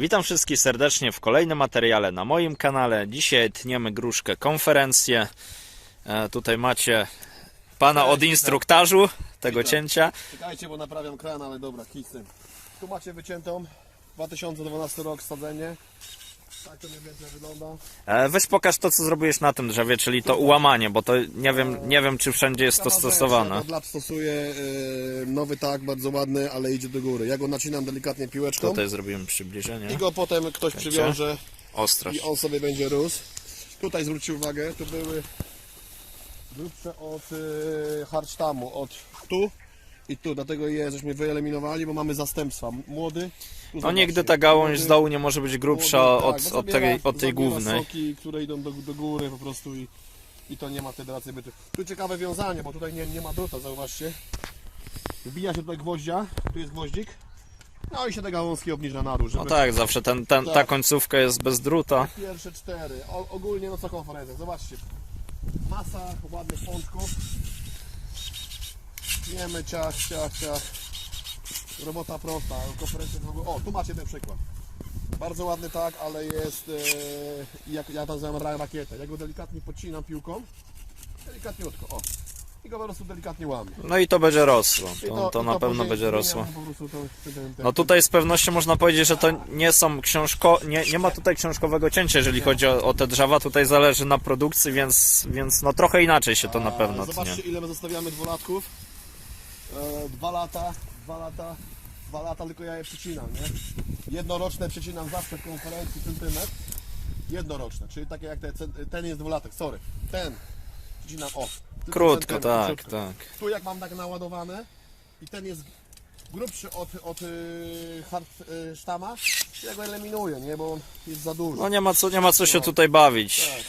Witam wszystkich serdecznie w kolejnym materiale na moim kanale. Dzisiaj tniemy gruszkę konferencję. E, tutaj macie pana od instruktażu tego cięcia. Czekajcie, bo naprawiam kran, ale dobra, kij z tym. Tu macie wyciętą 2012 rok sadzenie. Tak to mniej więcej wygląda. E, weź pokaż to, co zrobiłeś na tym drzewie, czyli to ułamanie, bo to nie wiem, nie wiem czy wszędzie jest to stosowane. Od lat stosuję yy, nowy tak, bardzo ładny, ale idzie do góry. Ja go nacinam delikatnie piłeczką Tutaj przybliżenie. i go potem ktoś przywiąże Ostrość. i on sobie będzie rósł. Tutaj zwróćcie uwagę, tu były grubsze od yy, harcztamu, od tu i tu, dlatego je żeśmy wyeliminowali, bo mamy zastępstwa. Młody. No nigdy ta gałąź młody, z dołu nie może być grubsza młody, od, tak, bo od, zabiera- tej, od tej głównej. soki, które idą do, do góry po prostu i, i to nie ma wtedy racji bytu. Tu ciekawe wiązanie, bo tutaj nie, nie ma druta, zauważcie. Wbija się tutaj gwoździa, tu jest gwoździk. No i się te gałązki obniża na dół, żeby No tak, zawsze ten, ten, ta Tak. końcówka jest bez druta. Pierwsze cztery. O, ogólnie no co konferencja, zobaczcie. Masa ładnych pączków. Wiemy, ciach, ciach, ciach. Robota prosta. Konferencja. O, tu macie ten przykład. Bardzo ładny tak, ale jest e, jak ja to nazywam ra- rakietę. Ja go delikatnie podcinam piłką. Delikatniutko, o. I go po prostu delikatnie łamię. No i to będzie rosło. To, to i na pewno będzie rosło. to- ten- ten- No tutaj z pewnością można powiedzieć, że to nie są książko, nie, nie ma tutaj książkowego cięcia, jeżeli chodzi o, o te drzewa. Tutaj zależy na produkcji, więc, więc no trochę inaczej się to na pewno tnie. Zobaczcie ile my zostawiamy dwulatków. E, dwa lata, dwa lata, dwa lata, tylko ja je przycinam, nie? Jednoroczne przycinam zawsze w konferencji centymetr. Jednoroczne, czyli takie jak te, ten jest dwulatek, sorry. Ten przycinam o. Krótko, tak, krótko. tak. Tu jak mam tak naładowane i ten jest grubszy od, od yy, hard yy, sztama, ja go eliminuję, nie? Bo on jest za duży. No nie ma co, nie ma co się tutaj bawić. Tak.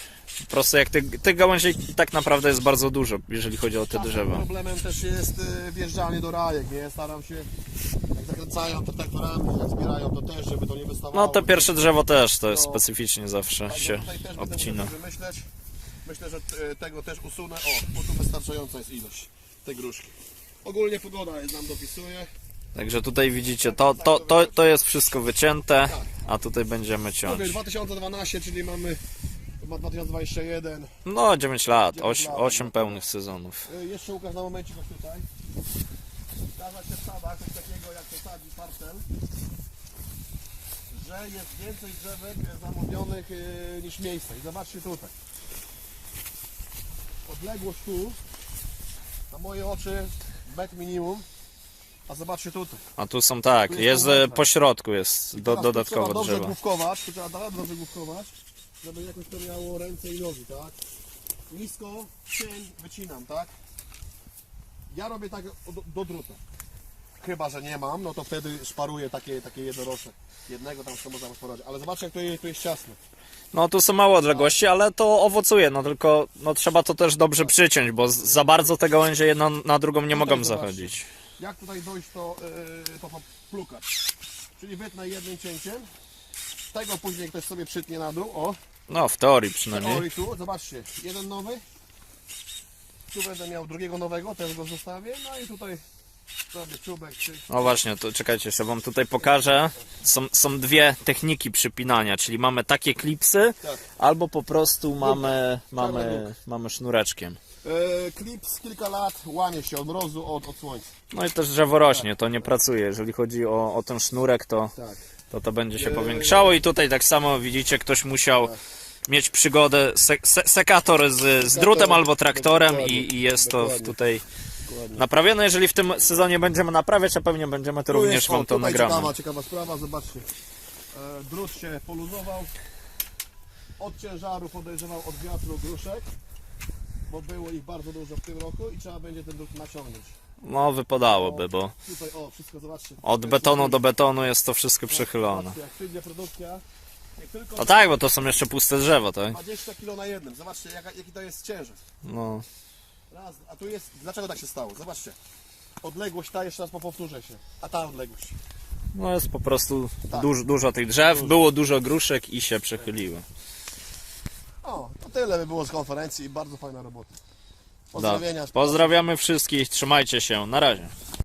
Po prostu jak tych, tych gałęzi tak naprawdę jest bardzo dużo, jeżeli chodzi o te drzewa. Problemem też jest y, wjeżdżanie do rajek, nie? Staram się, jak zakręcają to traktorami, jak zbierają to też, żeby to nie wystawało. No te pierwsze drzewo też, to jest No. specyficznie zawsze Także się tutaj też będę obcina. musiał wymyśleć. Myślę, że y, tego też usunę. O, bo tu wystarczająca jest ilość tej gruszki. Ogólnie pogoda jest nam dopisuje. Także tutaj widzicie, to, to, to, to jest wszystko wycięte, a tutaj będziemy ciąć. Mówię 2012, czyli mamy chyba 2021. No 9 lat, 9 8, lat, 8 no. pełnych sezonów. Y, Jeszcze Łukasz na momencik chodź tutaj. Zdarza się w sadach coś takiego jak to sadzi parcel, że jest więcej drzewek zamówionych y, niż miejsca. I zobaczcie tutaj. Odległość tu, na moje oczy, metr minimum. A zobaczcie tutaj. A tu są tak, Tu jest jest e, po środku jest do, Teraz tu trzeba dodatkowo dobrze główkować, tu trzeba dobrze główkować, żeby jakoś to miało ręce i nogi, tak? Nisko, cień, wycinam, tak? Ja robię tak do, do druta. Chyba, że nie mam, no to wtedy szparuję takie, takie jednoroczne. Jednego tam jeszcze można posporować, ale zobaczcie jak to jest, tu jest ciasno. No tu są małe odległości, ale to owocuje, no tylko no, trzeba to też dobrze przyciąć, bo z- za bardzo te gałęzie jedna na drugą nie mogą zobaczcie. zachodzić. Jak tutaj dojść to, yy, to poplukać? Czyli wytnę jednym cięciem, tego później ktoś sobie przytnie na dół, o, No w teorii przynajmniej. O i tu, zobaczcie, jeden nowy. Tu będę miał drugiego nowego, też go zostawię. No i tutaj sobie czubek. Czy... No właśnie, to czekajcie, jeszcze wam tutaj pokażę. Są, są dwie techniki przypinania, czyli mamy takie klipsy, Tak. albo po prostu mamy, mamy, mamy sznureczkiem. E, klips kilka lat łamie się od mrozu, od, od słońca. No i też drzewo rośnie, to nie pracuje. Jeżeli chodzi o, o ten sznurek, to, Tak. To to będzie się powiększało i tutaj tak samo widzicie, ktoś musiał mieć przygodę, se, se, sekator z, z drutem albo traktorem i, i jest to tutaj naprawione. Jeżeli w tym sezonie będziemy naprawiać, a pewnie będziemy, to również wam to nagramy. Ciekawa, ciekawa sprawa, zobaczcie. E, drut się poluzował. Od ciężaru podejrzewał od wiatru gruszek. Bo było ich bardzo dużo w tym roku i trzeba będzie ten drut naciągnąć. No wypadałoby, bo Tutaj, o, wszystko zobaczcie. od betonu do betonu jest to wszystko przechylone. Zobaczcie, Jak przyjdzie produkcja, jak tylko No tak, bo to są jeszcze puste drzewa, tak? 20 kg na jednym. Zobaczcie jaka, jaki to jest ciężar. No. Raz, a tu jest. Dlaczego tak się stało? Zobaczcie. Odległość ta, jeszcze raz powtórzę się. A ta odległość. No jest po prostu Tak. duż, dużo tych drzew, było dużo gruszek i się przechyliły. O, to tyle by było z konferencji i bardzo fajna robota. Da. Pozdrowienia. Pozdrawiamy wszystkich, trzymajcie się, na razie.